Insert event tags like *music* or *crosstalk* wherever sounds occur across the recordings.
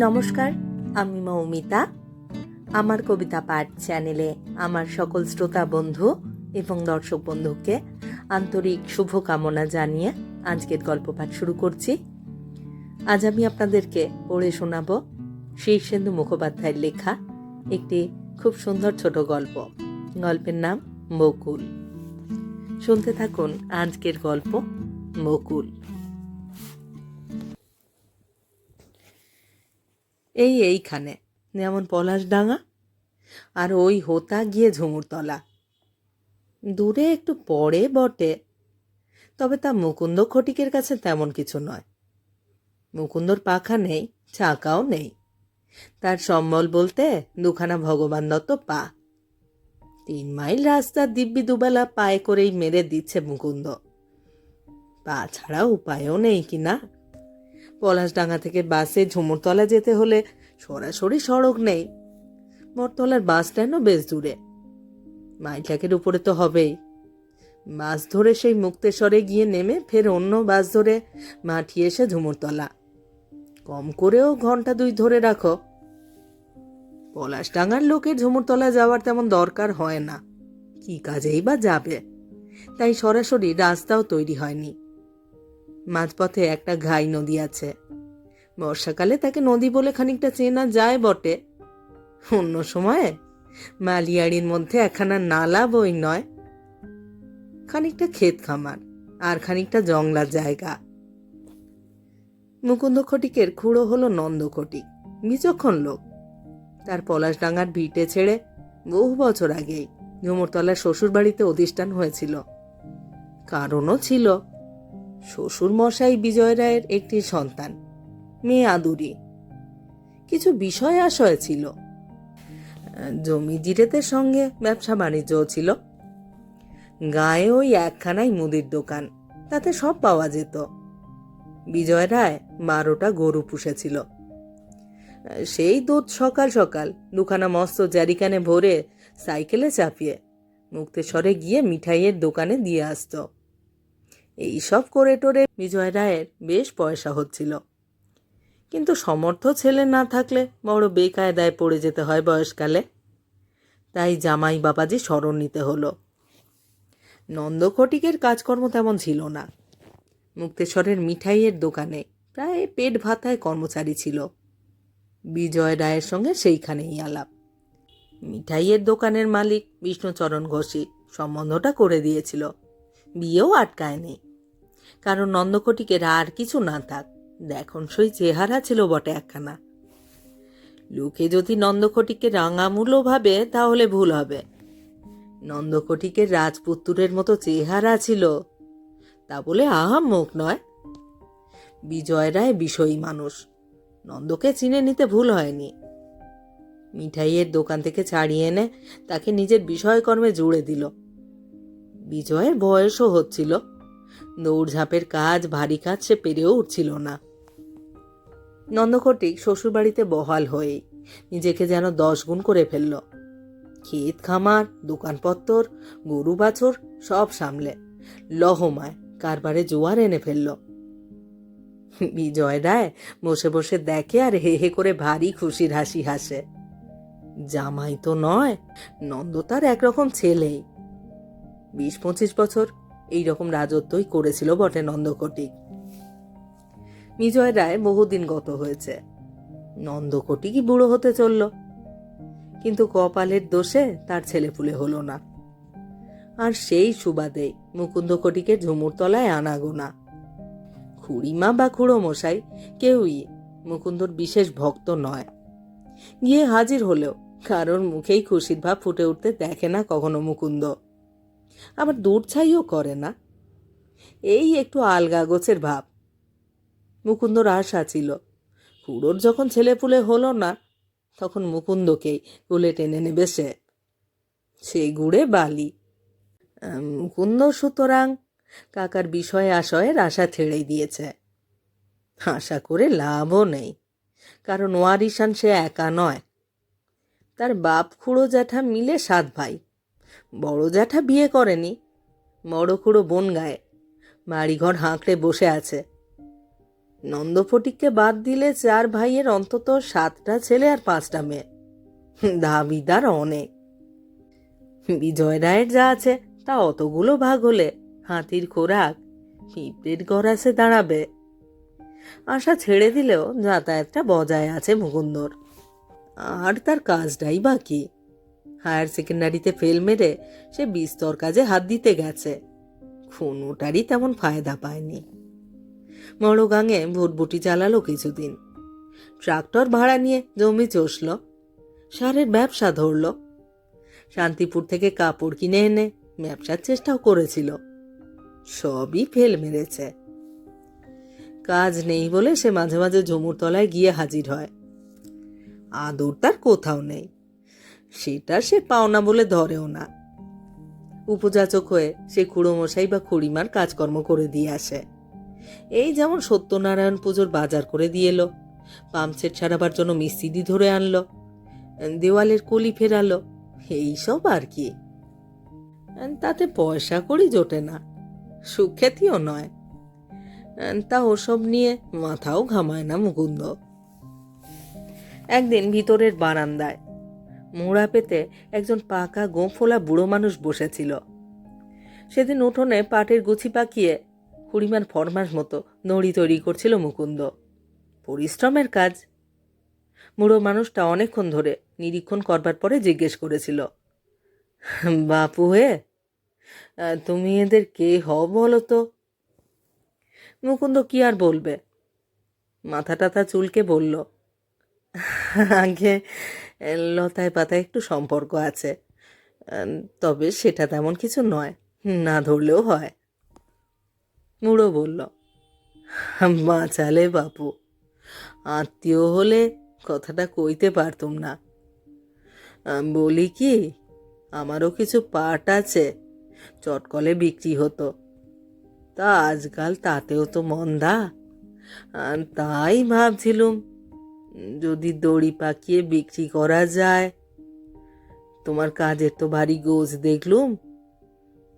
নমস্কার, আমি মৌমিতা। আমার কবিতা পাঠ চ্যানেলে আমার সকল শ্রোতা বন্ধু এবং দর্শক বন্ধুকে আন্তরিক শুভকামনা জানিয়ে আজকের গল্প পাঠ শুরু করছি। আজ আমি আপনাদেরকে পড়ে শোনাব শীর্ষেন্দু মুখোপাধ্যায়ের লেখা একটি খুব সুন্দর ছোট গল্প। গল্পের নাম বকুল। শুনতে থাকুন আজকের গল্প বকুল। এই এইখানে, যেমন পলাশডাঙ্গা আর ওই হোতা গিয়ে ঝুমুরতলা। দূরে একটু পরে বটে, তবে তা মুকুন্দ খটিকের কাছে তেমন কিছু নয়। মুকুন্দর পাখা নেই চাকাও নেই। তার সম্বল বলতে দুখানা ভগবান দত্ত পা। তিন মাইল রাস্তা দিব্যি দুবেলা পায়ে করেই মেরে দিচ্ছে মুকুন্দ। পা ছাড়া উপায়ও নেই কি না? পলাশডাঙ্গা থেকে বাসে ঝুমুরতলা যেতে হলে সরাসরি সড়ক নেই। মরতলার বাস স্ট্যান্ডও বেশ দূরে। মাইলটাকের উপরে তো হবেই। বাস ধরে সেই মুক্তেশ্বরে গিয়ে নেমে ফের অন্য বাস ধরে মাঠি এসে ঝুমুরতলা। কম করেও ঘণ্টা দুই ধরে রাখো। পলাশডাঙ্গার লোকের ঝুমুরতলা যাওয়ার তেমন দরকার হয় না। কি কাজেই বা যাবে? তাই সরাসরি রাস্তাও তৈরি হয়নি। মাঝপথে একটা ঘাই নদী আছে। বর্ষাকালে তাকে নদী বলে খানিকটা চেনা যায় বটে। অন্য সময়ে মালিয়াড়ির মধ্যে একখানা নালা বই নয়। খানিকটা ক্ষেত খামার আর খানিকটা জংলার জায়গা। মুকুন্দ খটিকের খুঁড়ো হলো নন্দ খটিক, বিচক্ষণ লোক। তার পলাশডাঙ্গার ভিটে ছেড়ে বহু বছর আগেই ঝুমুরতলার শ্বশুর বাড়িতে অধিষ্ঠান হয়েছিল। কারণও ছিল শ্বশুর মশাই বিজয় রায়ের একটি সন্তান, মেয়ে আদুরি। কিছু বিষয় আশয় ছিল। জমি জিরেতের সঙ্গে ব্যবসা বাণিজ্যও ছিল। গায়ে ওই একখানাই মুদির দোকান, তাতে সব পাওয়া যেত। বিজয় রায় বারোটা গরু পুষেছিল। সেই দুধ সকাল সকাল দুখানা মস্ত জারিকানে ভরে সাইকেলে চাপিয়ে মুক্তেশ্বরে গিয়ে মিঠাইয়ের দোকানে দিয়ে আসতো। এইসব করে টোরে বিজয় রায়ের বেশ পয়সা হচ্ছিল। কিন্তু সমর্থ ছেলে না থাকলে বড় বেকায়দায় পড়ে যেতে হয় বয়সকালে। তাই জামাই বাবাজি স্মরণ নিতে হলো। নন্দকটিকের কাজকর্ম তেমন ছিল না। মুক্তেশ্বরের মিঠাইয়ের দোকানে প্রায় পেট ভাতায় কর্মচারী ছিল। বিজয় রায়ের সঙ্গে সেইখানেই আলাপ। মিঠাইয়ের দোকানের মালিক বিষ্ণুচরণ ঘোষী সম্বন্ধটা করে দিয়েছিল। বিয়েও আটকায়নি। কারণ নন্দকটিকের আর কিছু না থাক। দেখুন, সই চেহারা ছিল বটে একখানা। লোকে যদি নন্দকটিকে রাঙামূল্য ভাবে তাহলে ভুল হবে। নন্দকটিকের রাজপুত্তুরের মতো চেহারা ছিল। তা বলে আহাম মুখ নয়। বিজয় রায় বিষয়ী মানুষ। নন্দকে চিনে নিতে ভুল হয়নি। মিঠাইয়ের দোকান থেকে ছাড়িয়ে এনে তাকে নিজের বিষয়কর্মে জুড়ে দিল। বিজয়ের বয়সও হচ্ছিল। দৌড়ঝাঁপের কাজ, ভারী কাজ, সে পেরেও উঠছিল না। নন্দকটিক শ্বশুরবাড়িতে বহাল হয়েই নিজেকে যেন দশ গুণ করে ফেলল। ক্ষেত খামার, দোকানপত্তর, গরু বাছর সব সামলে লহমায় কারবারে জোয়ার এনে ফেলল। বিজয় রায় বসে বসে দেখে আর হে হে করে ভারী খুশির হাসি হাসে। জামাই তো নয়, নন্দ তার একরকম ছেলেই। বিশ পঁচিশ বছর এই রকম রাজত্বই করেছিল বটে নন্দকটিক বিজয় রায় বহুদিন গত হয়েছে। নন্দকটিকই বুড়ো হতে চলল? কিন্তু কপালের দোষে তার ছেলেপুলে হলো না। আর সেই সুবাদেই মুকুন্দ কটিকে ঝুমুরতলায় আনাগোনা খুড়িমা বা খুড়ো মশাই কেউই মুকুন্দর বিশেষ ভক্ত নয়। গিয়ে হাজির হলেও কারোর মুখেই খুশির ভাব ফুটে উঠতে দেখে না কখনো মুকুন্দ। আবার দূর ছাইও করে না। এই একটু আলগা গোছের ভাব। মুকুন্দর আশা ছিল খুড়োর যখন ছেলেপুলে হলো না, তখন মুকুন্দকেই কুলে টেনে নেবে সে। গুড়ে বালি। মুকুন্দ সুতরাং কাকার বিষয়ে আশয়ের আশা ছেড়েই দিয়েছে। আশা করে লাভও নেই, কারণ ওয়ারিসান সে একা নয়। তার বাপ খুড়ো জ্যাঠা মিলে সাত ভাই। বড় জ্যাঠা বিয়ে করেনি। খুড়ো বন গায়ে। বাড়িঘর হাঁকড়ে বসে আছে। নন্দফটিককে বাদ দিলে চার ভাইয়ের অন্তত সাতটা ছেলে আর পাঁচটা মেয়ে। দাবিদার অনেক। বিজয় রায়ের যা আছে, তা অতগুলো ভাগ হলে হাতির খোরাক পিঁপড়ের গড়াসে দাঁড়াবে। আশা ছেড়ে দিলেও যাতায়াতটা বজায় আছে মুকুন্দর। আর তার কাজটাই বাকি। হায়ার সেকেন্ডারিতে ফেল মেরে সে বিস্তর কাজে হাত দিতে গেছে। খুনোটারই তেমন ফায়দা পায়নি। মড়গাঙে ভুটভুটি চালালো কিছুদিন। ট্রাক্টর ভাড়া নিয়ে জমি চষল, সারের ব্যবসা ধরল। শান্তিপুর থেকে কাপড় কিনে এনে ব্যবসার চেষ্টাও করেছিল। সবই ফেল মেরেছে। কাজ নেই বলে সে মাঝে মাঝে ঝুমুর তলায় গিয়ে হাজির হয়। আদর তার কোথাও নেই। সেটা সে পাওনা বলে ধরেও না। উপযাচক হয়ে সে খুড়োমশাই বা খুড়িমার কাজকর্ম করে দিয়ে আসে। এই যেমন সত্যনারায়ণ পুজোর বাজার করে দিয়ে এলো পাম্পসেট সারাবার জন্য মিস্ত্রি ধরে আনলো, দেওয়ালের কলি ফেরালো এইসব আর কি। তাতে পয়সা করি জোটে না, সুখ্যাতিও নয়। তা ওসব নিয়ে মাথাও ঘামায় না মুকুন্দ। একদিন ভিতরের বারান্দায় মোড়া পেতে একজন পাকা গোঁফোলা বুড়ো মানুষ বসেছিল। সেদিন উঠোনে পাটের গুছি পাকিয়ে খুড়িমার ফরমাস মতো নড়ি তৈরি করছিল মুকুন্দ। পরিশ্রমের কাজ। বুড়ো মানুষটা অনেকক্ষণ ধরে নিরীক্ষণ করবার পরে জিজ্ঞেস করেছিল, বাপু হে, তুমি এদের কে হও বলো তো? মুকুন্দ কি আর বলবে? মাথা টাথা চুলকে বলল, আগে লতায় পাতায় একটু সম্পর্ক আছে। তবে সেটা তেমন কিছু নয়। না ধরলেও হয়। মুড়ো বলল, বাঁচালে বাপু, আত্মীয় হলে কথাটা কইতে পারতুম না। বলি কি, আমারও কিছু পাট আছে চটকলে বিক্রি হতো। তা আজকাল তাতেও তো মন্দা। তাই ভাবছিলুম যদি দড়ি পাকিয়ে বিক্রি করা যায়। তোমার কাজের তো ভারী গোজ দেখলুম।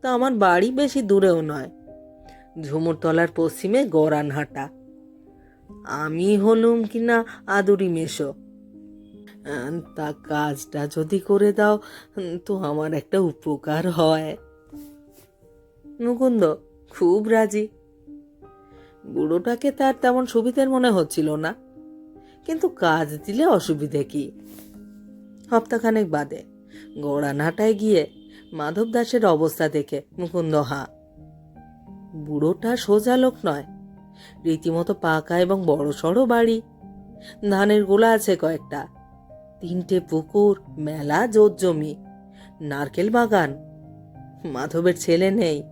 তা আমার বাড়ি বেশি দূরেও নয়। ঝুমুরতলার পশ্চিমে গড়ানহাটা। আমি হলুম কিনা আদুরি মেশো। তা কাজটা যদি করে দাও, তো আমার একটা উপকার হয়। মুকুন্দ, খুব রাজি। বুড়োটাকে তার তেমন সুবিধের মনে হচ্ছিল না। কিন্তু কাজ দিলে অসুবিধে কি? হপ্তাখানেক বাদে গোড়ানহাটায় গিয়ে মাধব দাসের অবস্থা দেখে মুকুন্দ হাঁ। বুড়োটা সোজা লোক নয়। রীতিমতো পাকা এবং বড় সড়ো বাড়ি। ধানের গোলা আছে কয়েকটা। তিনটে পুকুর, মেলা জমি, নারকেল বাগান। মাধবের ছেলে নেই,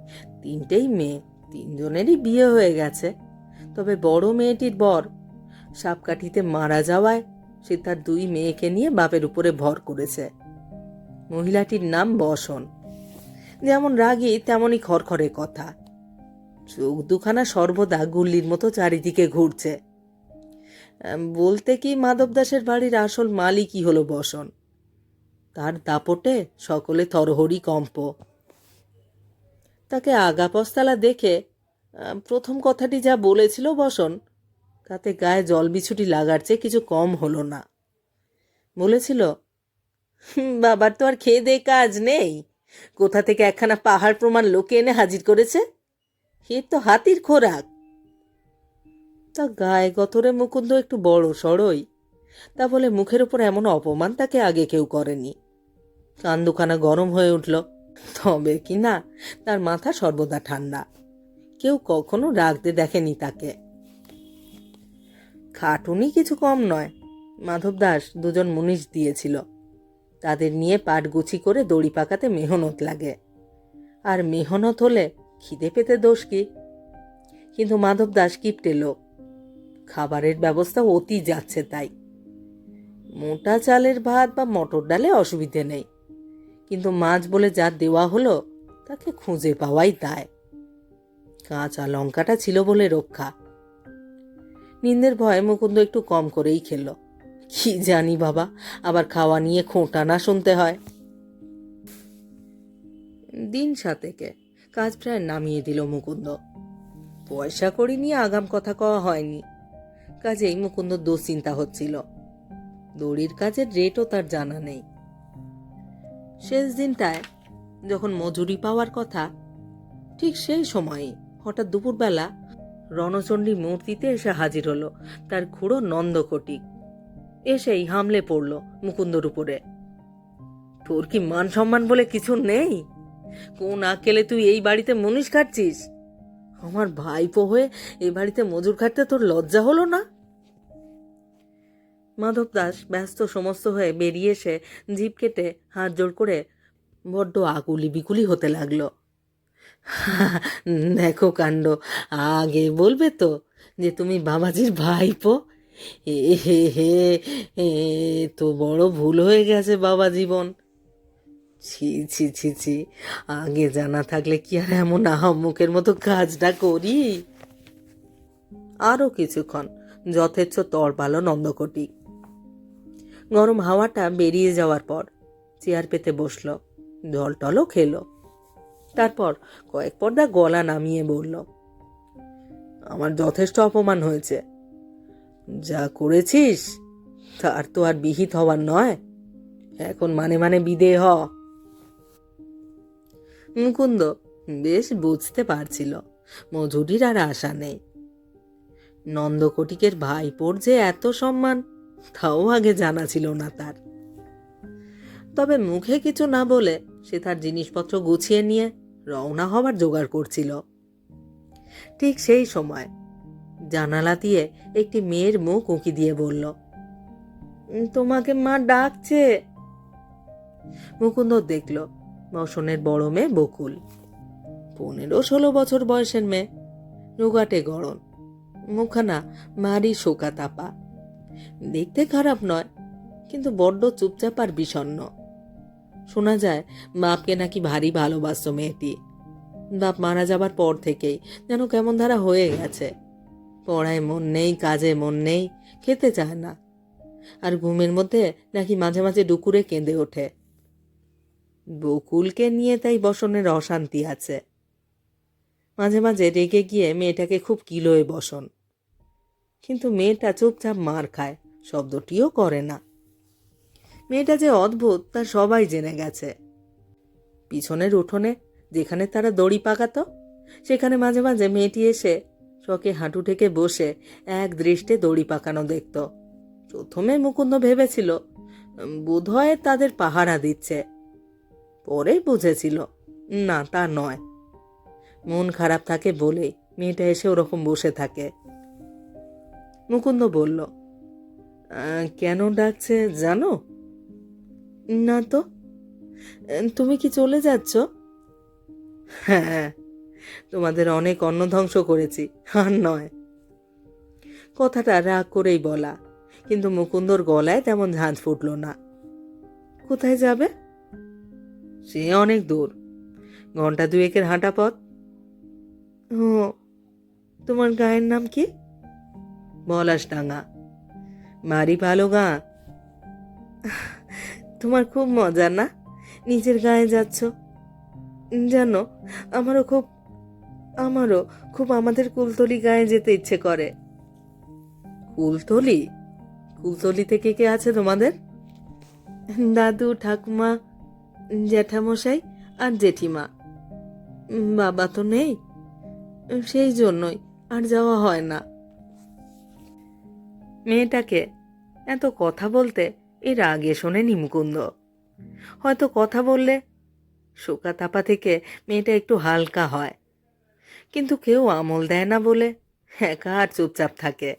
তিনটেই মেয়ে, তিনজনেরই বিয়ে হয়ে গেছে। তবে বড় মেয়েটির বর সাপকাঠিতে মারা যাওয়ায় সে তার দুই মেয়েকে নিয়ে বাপের উপরে ভর করেছে। মহিলাটির নাম বসন। যেমন রাগী তেমনই খড়খড়ে কথা। চোখ দুখানা সর্বদা গুল্লির মতো চারিদিকে ঘুরছে। বলতে কি মাধব দাসের বাড়ির আসল মালিকই হলো বসন। তার দাপটে সকলে থরহরি কম্প। তাকে আগা পস্তালা দেখে প্রথম কথাটি যা বলেছিল বসন তাতে গায়ে জল বিছুটি লাগার চেয়ে কিছু কম হলো না। বলেছিল বাবার তো আর খেয়ে দে কাজ নেই। কোথা থেকে একখানা পাহাড় প্রমাণ লোকে এনে হাজির করেছে? এর তো হাতির খোরাক। তা গায়ে গতরে মুকুন্দ একটু বড় সড়ই তা বলে মুখের উপর এমন অপমান তাকে আগে কেউ করেনি। কান দুখানা গরম হয়ে উঠল। তবে কি না, তার মাথা সর্বদা ঠান্ডা। কেউ কখনো রাগতে দেখেনি তাকে। খাটুনি কিছু কম নয়। মাধব দাস দুজন মুনিশ দিয়েছিল। তাদের নিয়ে পাট গুছি করে দড়ি পাকাতে মেহনত লাগে। আর মেহনত হলে খিদে পেতে দোষ কি? কিন্তু মাধব দাস কিপটে লোক। খাবারের ব্যবস্থা অতি যাচ্ছে তাই। মোটা চালের ভাত বা মটর ডালে অসুবিধে নেই। কিন্তু মাছ বলে যা দেওয়া হলো, তাকে খুঁজে পাওয়াই দায় কাঁচা লঙ্কাটা ছিল বলে রক্ষা। নিন্দের ভয়ে মুকুন্দ একটু কম করেই খেলো। কি জানি বাবা, আবার খাওয়া নিয়ে খোঁটা না শুনতে হয়। দিন সাতেকে কাজ প্রায় নামিয়ে দিল মুকুন্দ। পয়সা কড়ি নিয়ে আগাম কথা কওয়া হয়নি। কাজেই মুকুন্দ দুশ্চিন্তা হচ্ছিল। দড়ির কাজের রেটও তার জানা নেই। শেষ দিনটায় যখন মজুরি পাওয়ার কথা, ঠিক সেই সময়ে হঠাৎ দুপুরবেলা রণচণ্ডী মূর্তিতে এসে হাজির হলো। তার খুঁড়ো নন্দকটিক এসেই হামলে পড়ল মুকুন্দর উপরে। তোর কি মান সম্মান বলে কিছু নেই? কোন আকেলে তুই এই বাড়িতে মুনিশ খাটছিস? আমার ভাইপো হয়ে এই বাড়িতে মজুর খাটতে তোর লজ্জা হলো না? মাধব দাস ব্যস্ত সমস্ত হয়ে বেরিয়ে এসে জিপ কেটে হাত জোড় করে বড্ড আগুলি বিকুলি হতে লাগল। *laughs* দেখো কাণ্ড, আগে বলবে তো যে তুমি বাবাজির ভাইপো? এ হে হে তো বড় ভুল হয়ে গেছে বাবা জীবন। ছি ছি ছি ছি, আগে জানা থাকলে কি আর এমন আহম্মুখের মতো কাজটা করি? আরও কিছুক্ষণ, যথেচ্ছ তরপালো নন্দকটি। গরম হাওয়াটা বেরিয়ে যাওয়ার পর, চেয়ার পেতে বসল, জল টলও খেলো। তারপর কয়েক পর্দা গলা নামিয়ে বলল, আমার যথেষ্ট অপমান হয়েছে। যা করেছিস, তার তো আর বিহিত হওয়ার নয়। এখন মানে মানে বিদে হ। মুকুন্দ বেশ বুঝতে পারছিল মজুরির আর আশা নেই। নন্দকটিকের ভাইপোর যে এত সম্মান, তাও আগে জানা ছিল না তার। তবে মুখে কিছু না বলে সে তার জিনিসপত্র গুছিয়ে নিয়ে রওনা হবার জোগাড় করছিল। ঠিক সেই সময় জানালা দিয়ে একটি মেয়ের মুখ উঁকি দিয়ে বলল তোমাকে মা ডাকছে। মুকুন্দ দেখল বসনের বড় মেয়ে বকুল পনেরো ষোলো বছর বয়সের মেয়ে, রোগাটে গড়ন মুখানা মারি শোকা তাপা দেখতে খারাপ নয়, কিন্তু বড্ড চুপচাপ আর বিষণ্ণ। শোনা যায়, বাপকে নাকি ভারী ভালোবাসত মেয়েটি। বাপ মারা যাবার পর থেকেই যেন কেমন ধারা হয়ে গেছে। পড়ায় মন নেই, কাজে মন নেই, খেতে চায় না। আর ঘুমের মধ্যে নাকি মাঝে মাঝে ডুকুরে কেঁদে ওঠে। বকুলকে নিয়ে তাই বসনের অশান্তি আছে। মাঝে মাঝে রেগে গিয়ে মেয়েটাকে খুব কিলোয় বসন। কিন্তু মেয়েটা চুপচাপ মার খায়, শব্দটিও করে না। মেয়েটা যে অদ্ভুত, তা সবাই জেনে গেছে। পিছনের উঠোনে, যেখানে তারা দড়ি পাকাতো, সেখানে মাঝে মাঝে মেয়েটি এসে চকে হাঁটু ঠেকে বসে এক দৃষ্টে দড়ি পাকানো দেখত। প্রথমে মুকুন্দ ভেবেছিল বোধহয় তাদের পাহারা দিচ্ছে। পরে বুঝেছিল, না, তা নয়। মন খারাপ থাকে বলেই মেয়েটা এসে ওরকম বসে থাকে। মুকুন্দ বলল কেন ডাকছে জানো? না তো? তুমি কি চলে যাচ্ছ? হ্যাঁ তোমাদের অনেক অন্ন ধ্বংস করেছি, আর নয়। কথাটা রাগ করেই বলা, কিন্তু মুকুন্দর গলায় তেমন ঝাঁঝ ফুটল না। কোথায় যাবে? সে অনেক দূর। ঘণ্টা দুয়েকের হাঁটা পথ। ও, তোমার গায়ের নাম কি? পলাশডাঙ্গা বাড়ি ভালো গা। তোমার খুব মজা, না? নিজের গায়ে যাচ্ছ। জানো, আমারও খুব আমারও খুব আমাদের কুলতলি গায়ে যেতে ইচ্ছে করে। কুলতলি? কুলতলিতে কে কে আছে তোমাদের? দাদু, ঠাকুমা, জ্যাঠামশাই আর জেঠিমা। বাবা তো নেই, সেই জন্যই আর যাওয়া হয় না। মেয়েটাকে এত কথা বলতে এর আগে শোনেনি মুকুন্দ হয়তো কথা বললে শোকা তাপা থেকে মেয়েটা একটু হালকা হয়। কিন্তু কেউ আমল দেয় না বলে একা আর চুপচাপ থাকে।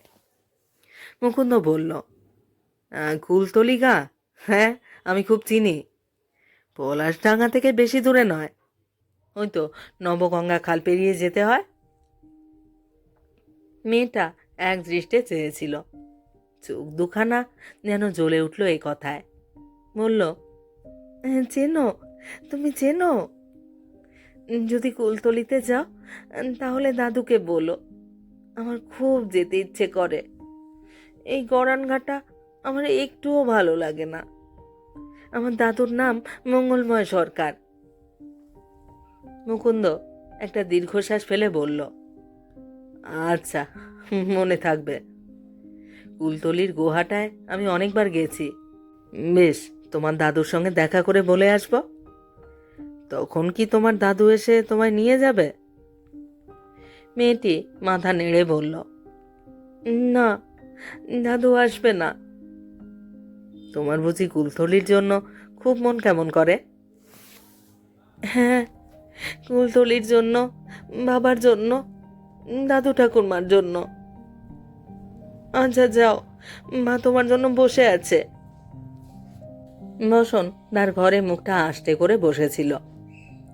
মুকুন্দ বলল "আহ, কুলতলি গা? হ্যাঁ আমি খুব চিনি। পলাশডাঙ্গা থেকে বেশি দূরে নয়। ওই তো নবগঙ্গা খাল পেরিয়ে যেতে হয়? মেয়েটা এক দৃষ্টে চেয়েছিল। চোখ দুখানা যেন জ্বলে উঠল এই কথায়। বলল "হ্যাঁ, চেনো তুমি চেনো। যদি কুলতলিতে যাও তাহলে দাদুকে বলো। আমার খুব যেতে ইচ্ছে করে। এই গড়ানঘাটা আমার একটুও ভালো লাগে না। আমার দাদুর নাম মঙ্গলময় সরকার। মুকুন্দ একটা দীর্ঘশ্বাস ফেলে বলল আচ্ছা মনে থাকবে। কুলতলির গুহাটায় আমি অনেকবার গেছি। বেশ, তোমার দাদুর সঙ্গে দেখা করে বলে আসব। তখন কি তোমার দাদু এসে তোমায় নিয়ে যাবে? মেয়েটি মাথা নেড়ে বলল, না, দাদু আসবে না। তোমার বুঝি কুলতলির জন্য খুব মন কেমন করে? হ্যাঁ কুলতলির জন্য, বাবার জন্য, দাদু ঠাকুরমার জন্য। আচ্ছা যাও। মা তোমার জন্য বসে আছে। বসন তার ঘরে মুখটা আষ্টে করে বসেছিল।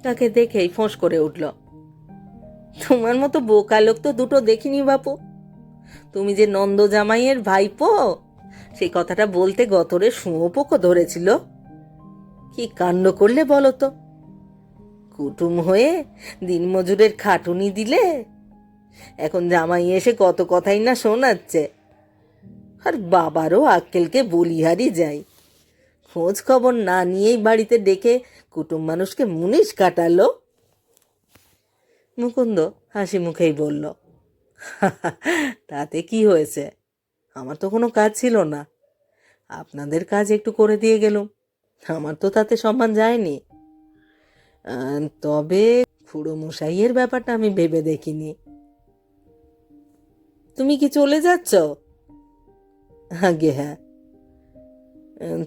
তাকে দেখেই ফোঁস করে উঠল। তোমার মতো বোকা লোক তো দুটো দেখিনি বাপু। তুমি যে নন্দ জামাইয়ের ভাইপো, সেই কথাটা বলতে গতরে শুঁয়োপোকও ধরেছিল। কি কাণ্ড করলে বলো তো? কুটুম হয়ে দিনমজুরের খাটুনি দিলে? এখন জামাই এসে কত কথাই না শোনাচ্ছে। আর বাবারও আক্কেলকে বলিহারি যাই। খোঁজ খবর না নিয়েই বাড়িতে ডেকে কুটুম মানুষকে মুনিশ কাটালো। মুকুন্দ হাসি মুখেই বলল তাতে কি হয়েছে? আমার তো কোনো কাজ ছিল না। আপনাদের কাজ একটু করে দিয়ে গেলুম। আমার তো তাতে সম্মান যায়নি। তবে খুড়ো মশাইয়ের ব্যাপারটা আমি ভেবে দেখিনি। তুমি কি চলে যাচ্ছ? আগে হ্যাঁ।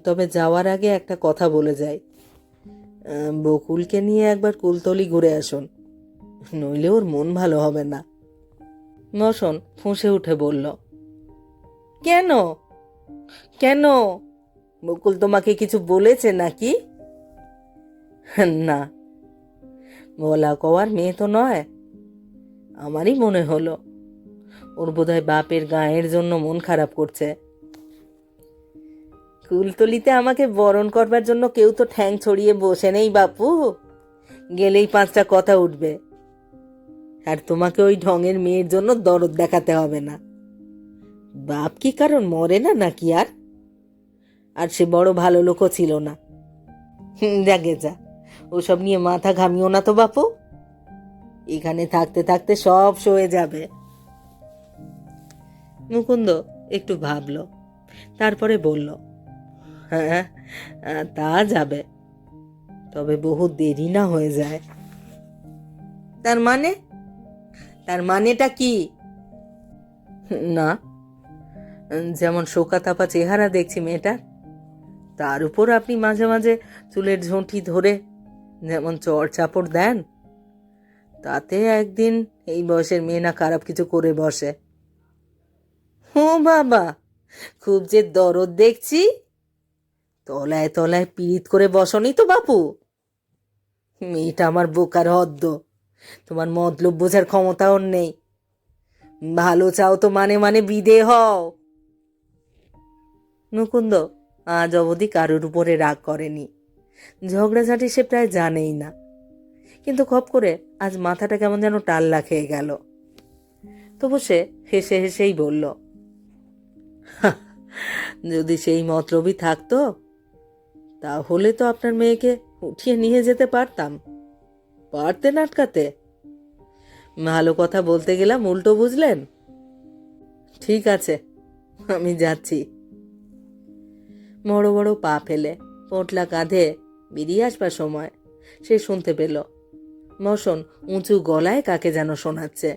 তবে যাওয়ার আগে একটা কথা বলে যাই। বকুলকে নিয়ে একবার কুলতলি ঘুরে আসুন। নইলে ওর মন ভালো হবে না। মশন ফুঁসে উঠে বলল, কেন? কেন? বকুল তোমাকে কিছু বলেছে নাকি? না। বলা কওয়ার মেয়ে তো নয়। আমারই মনে হলো। ওর বোধহয় বাপের গায়ের জন্য মন খারাপ করছে। কুলতলিতে আমাকে বরণ করবার জন্য কেউ তো ঠ্যাং ছড়িয়ে বসে নেই, বাপু। গেলেই পাঁচটা কথা উঠবে। আর তোমাকে ওই ঢঙের মেয়ের জন্য দরদ দেখাতে হবে না। বাপ কি কারণ, মরে না নাকি আর? আর সে বড় ভালো লোকও ছিল না। যাগে যা। ওসব নিয়ে মাথা ঘামিও না তো, বাপু। এখানে থাকতে থাকতে সব সয়ে যাবে। মুকুন্দ একটু ভাবলো, তারপরে বলল হ্যাঁ তা যাবে। তবে বহু দেরি না হয়ে যায়। তার মানে? তার মানেটা কি? না। যেমন শোকা তাপা চেহারা দেখছি মেয়েটার, তার উপর আপনি মাঝে মাঝে চুলের ঝুঁটি ধরে যেমন চড় চাপড় দেন, তাতে একদিন এই বয়সের মেয়ে না খারাপ কিছু করে বসে। ও বাবা, খুব যে দরদ দেখছি। তলায় তলায় পীড়িত করে বসনি তো বাপু? মেয়েটা আমার বোকার হদ্দ। তোমার মতলব বোঝার ক্ষমতা ওর নেই। ভালো চাও তো মানে মানে বিদে হও মুকুন্দ আজ অবধি কারোর উপরে রাগ করেনি। ঝগড়াঝাটি সে প্রায় জানেই না। কিন্তু খপ করে আজ মাথাটা কেমন যেন টাল্লা খেয়ে গেল। তবু সে হেসে হেসেই বলল যদি সেই মতলবই থাকতো তাহলে তো আপনার মেয়েকে উঠিয়ে নিয়ে যেতে পারতাম। পারতেন আটকাতে। ভালো কথা বলতে গেলাম, উল্টো বুঝলেন? ঠিক আছে, আমি যাচ্ছি। বড় বড় পা ফেলে, পোটলা কাঁধে বেরিয়ে আসবার সময় সে শুনতে পেল, মশন উঁচু গলায় কাকে যেন শোনাচ্ছে।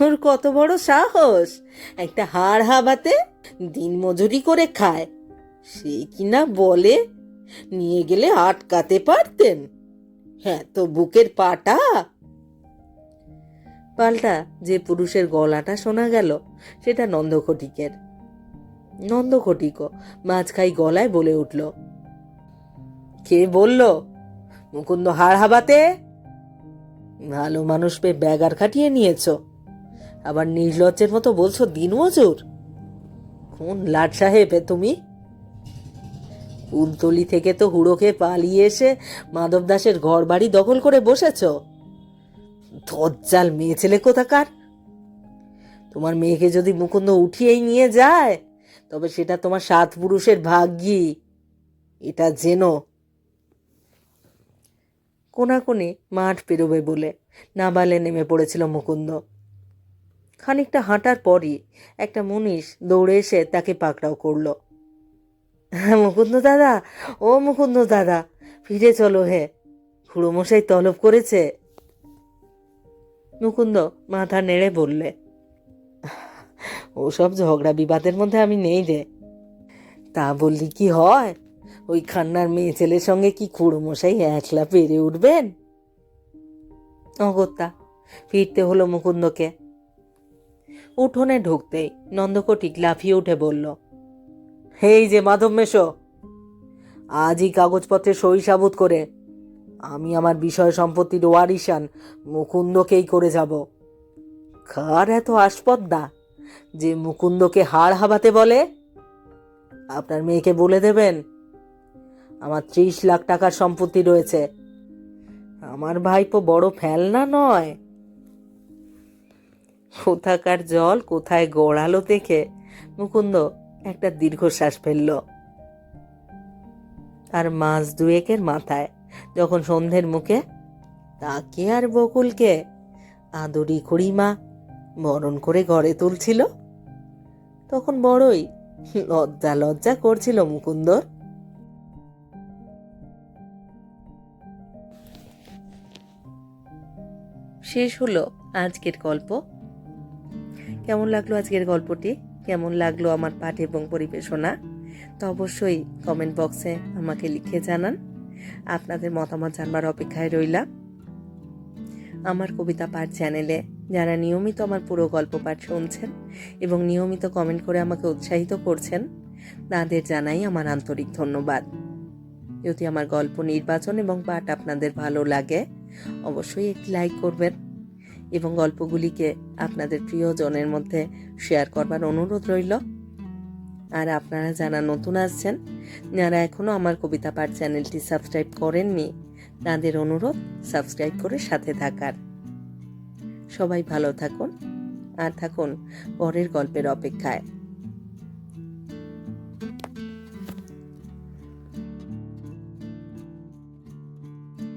ওর কত বড় সাহস! একটা হাড় হাবাতে দিন মজুরি করে খায়। সে কিনা বলে নিয়ে গেলে আটকাতে পারতেন। হ্যাঁ তো বুকের পাটা। পাল্টা যে পুরুষের গলাটা শোনা গেল, সেটা নন্দঘটিকের। নন্দঘটিকও মাঝখাই গলায় বলে উঠল, কে বলল? মুকুন্দ হাড় হাবাতে? ভালো মানুষ পেয়ে ব্যাগার খাটিয়ে নিয়েছ। আবার নির্লজ্জের মতো বলছো দিনমজুর? কোন লাট সাহেব তুমি? উলতলি থেকে তো হুড়োকে পালিয়ে এসে মাধব দাসের ঘর বাড়ি দখল করে বসেছ? ধজ্জাল মেয়ে ছেলে কোথাকার? তোমার মেয়েকে যদি মুকুন্দ উঠিয়েই নিয়ে যায়, তবে সেটা তোমার সাত পুরুষের ভাগ্যি। এটা জেনো কোনাকুনি মাঠ পেরোবে বলে নাবালে নেমে পড়েছিল মুকুন্দ। খানিকটা হাঁটার পরই একটা মুনিশ দৌড়ে এসে তাকে পাকড়াও করল। মুকুন্দ দাদা। ও মুকুন্দ দাদা, ফিরে চলো হে। খুড়োমশাই তলব করেছে। মুকুন্দ মাথা নেড়ে বললে, ওসব ঝগড়া বিবাদের মধ্যে আমি নেই রে। তা বললি কি হয়? ওই খান্নার মেয়ে ছেলের সঙ্গে কি খুড়োমশাই একলা পেরে উঠবেন? অগত্যা, ফিরতে হলো মুকুন্দকে। উঠোনে ঢুকতেই নন্দকটিক লাফিয়ে উঠে বলল এই যে মাধব মেশো, আজই কাগজপত্রে সই সাবুত করে। আমি আমার বিষয় সম্পত্তির ওয়ারিশান মুকুন্দকেই করে যাব। কার এত আসপদ্দা যে মুকুন্দকে হাড় হাবাতে বলে? আপনার মেয়েকে বলে দেবেন? আমার ত্রিশ লাখ টাকার সম্পত্তি রয়েছে। আমার ভাইপো বড় ফেলনা নয়। কোথাকার জল, কোথায় গড়ালো দেখে। মুকুন্দ একটা দীর্ঘশ্বাস ফেলল। আর মাস দুয়েকের মাথায়, যখন সন্ধ্যের মুখে, তাকে আর বকুলকে আদরি খুড়িমা বরণ করে ঘরে তুলছিল? তখন বড়ই লজ্জা লজ্জা করছিল মুকুন্দর। শেষ হলো আজকের গল্প। কেমন লাগল আজকের গল্পটি? কেমন লাগল আমার পাঠ এবং পরিবেশনা, তো অবশ্যই কমেন্ট বক্সে আমাকে লিখে জানান। আপনাদের মতামত জানবার অপেক্ষায় রইলাম। আমার কবিতা পাঠ চ্যানেলে যারা নিয়মিত আমার পুরো গল্প পাঠ শুনছেন এবং নিয়মিত কমেন্ট করে আমাকে উৎসাহিত করছেন, তাদের জানাই আমার আন্তরিক ধন্যবাদ। যদি আমার গল্প নির্বাচন এবং পাঠ আপনাদের ভালো লাগে, অবশ্যই একটি লাইক করবেন। এবং গল্পগুলিকে আপনাদের প্রিয়জনের মধ্যে শেয়ার করবার অনুরোধ রইল। আর আপনারা যারা নতুন আসছেন, যারা এখনও আমার কবিতা পাঠ চ্যানেলটি সাবস্ক্রাইব করেননি, তাদের অনুরোধ সাবস্ক্রাইব করে সাথে থাকার। সবাই ভালো থাকুন, আর থাকুন পরের গল্পের অপেক্ষায়।